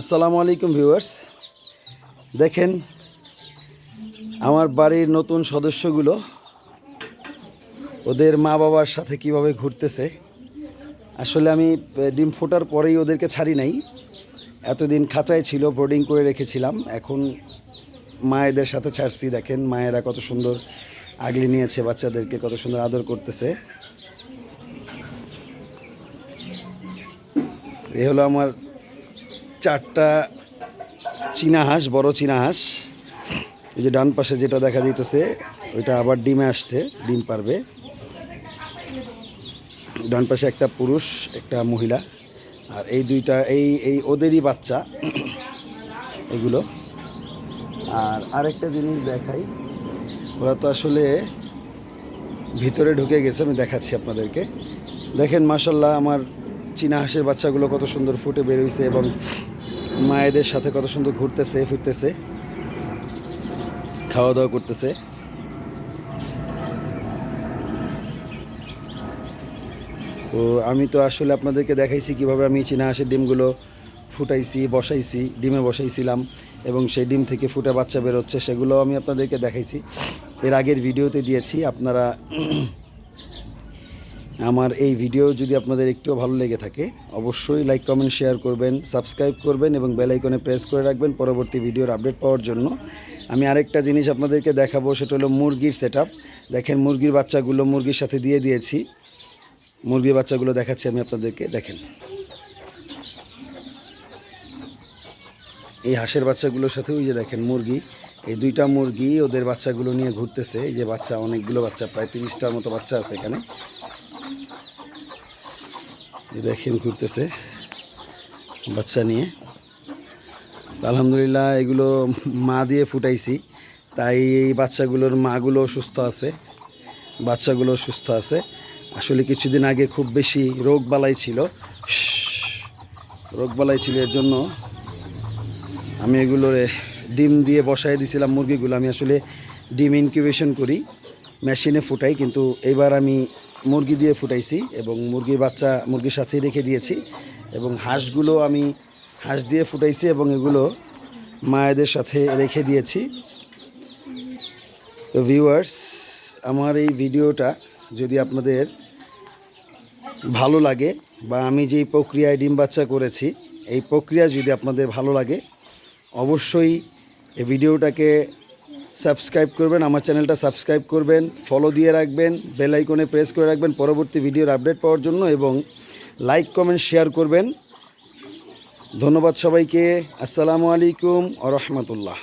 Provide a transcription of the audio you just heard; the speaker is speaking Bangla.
আসসালামু আলাইকুম ভিউয়ার্স। দেখেন, আমার বাড়ির নতুন সদস্যগুলো, ওদের মা বাবার সাথে কীভাবে ঘুরতেছে। আসলে আমি ডিম ফোটার পরেই ওদেরকে ছাড়ি নাই। এতদিন খাঁচায় ছিল বোর্ডিং করে রেখেছিলাম। এখন মায়েদের সাথে ছাড়ছি। দেখেন, মায়েরা কত সুন্দর আগলে নিয়েছে, বাচ্চাদেরকে কত সুন্দর আদর করতেছে। এ হলো আমার চারটা চীনা হাঁস, বড় চীনা হাঁস। এই যে ডান পাশে যেটা দেখা যাইতেছে, ওইটা আবার ডিমে আসছে, ডিম পারবে। ডান পাশে একটা পুরুষ, একটা মহিলা। আর এই দুইটা, এই এই ওদেরই বাচ্চা, এগুলো। আর আরেকটা জিনিস দেখাই, ওরা তো আসলে ভিতরে ঢুকে গেছে, আমি দেখাচ্ছি আপনাদেরকে। দেখেন মাসাল্লাহ আমার চীনা হাঁসের বাচ্চাগুলো কত সুন্দর ফুটে বেরোইছে এবং মায়েদের সাথে কত সুন্দর ঘুরতেছে, ফিরতেছে। খাওয়া দাওয়া করতেছে। তো আমি তো আসলে আপনাদেরকে দেখাইছি কীভাবে আমি চীনা হাঁসের ডিমগুলো ফুটাইছি, বসাইছি, ডিমে বসাইছিলাম এবং সেই ডিম থেকে ফুটে বাচ্চা বেরোচ্ছে সেগুলো আমি আপনাদেরকে দেখাইছি। এর আগের ভিডিওতে দিয়েছি, আপনারা আমার এই ভিডিও যদি আপনাদের একটু ভালো লেগে থাকে, অবশ্যই লাইক কমেন্ট শেয়ার করবেন সাবস্ক্রাইব করবেন এবং বেল আইকনে প্রেস করে রাখবেন পরবর্তী ভিডিওর আপডেট পাওয়ার জন্য। আমি আরেকটা জিনিস আপনাদেরকে দেখাবো, সেটা হলো মুরগির সেট দেখেন মুরগির বাচ্চাগুলো মুরগির সাথে দিয়ে দিয়েছি। মুরগির বাচ্চাগুলো দেখাচ্ছি আমি আপনাদেরকে, দেখেন। এই হাঁসের বাচ্চাগুলোর সাথে ওই যে দেখেন মুরগি, এই দুইটা মুরগি ওদের বাচ্চাগুলো নিয়ে ঘুরতেছে। এই যে বাচ্চা, অনেকগুলো বাচ্চা, প্রায় তিরিশটার মতো বাচ্চা আছে এখানে। দেখেন ঘুরতেছে বাচ্চা নিয়ে। আলহামদুলিল্লাহ এগুলো মা দিয়ে ফুটাইছি। তাই এই বাচ্চাগুলোর মাগুলো সুস্থ আছে, বাচ্চাগুলো সুস্থ আছে। আসলে কিছুদিন আগে খুব বেশি রোগ বালাই ছিল। রোগ বালাই ছিল এর জন্য আমি এগুলোরে ডিম দিয়ে বসাই দিছিলাম মুরগিগুলো। আমি আসলে ডিম ইনকিউবেশন করি, মেশিনে ফুটাই, কিন্তু এবার আমি মুরগি দিয়ে ফুটাইছি এবং মুরগির বাচ্চা, মুরগির সাথেই রেখে দিয়েছি এবং হাঁসগুলো আমি হাঁস দিয়ে ফুটাইছি এবং এগুলো মায়েদের সাথে রেখে দিয়েছি। তো ভিউয়ার্স আমার এই ভিডিওটা যদি আপনাদের ভালো লাগে বা আমি যেই প্রক্রিয়ায় ডিম বাচ্চা করেছি, এই প্রক্রিয়া যদি আপনাদের ভালো লাগে, অবশ্যই এই ভিডিওটাকে সাবস্ক্রাইব করবেন, আমার চ্যানেলটা সাবস্ক্রাইব করবেন ফলো দিয়ে রাখবেন বেল আইকনে প্রেস করে রাখবেন, পরবর্তী ভিডিওর আপডেট পাওয়ার জন্য এবং লাইক কমেন্ট শেয়ার করবেন। ধন্যবাদ সবাইকে, আসসালামু আলাইকুম আ রহমতুল্লাহ।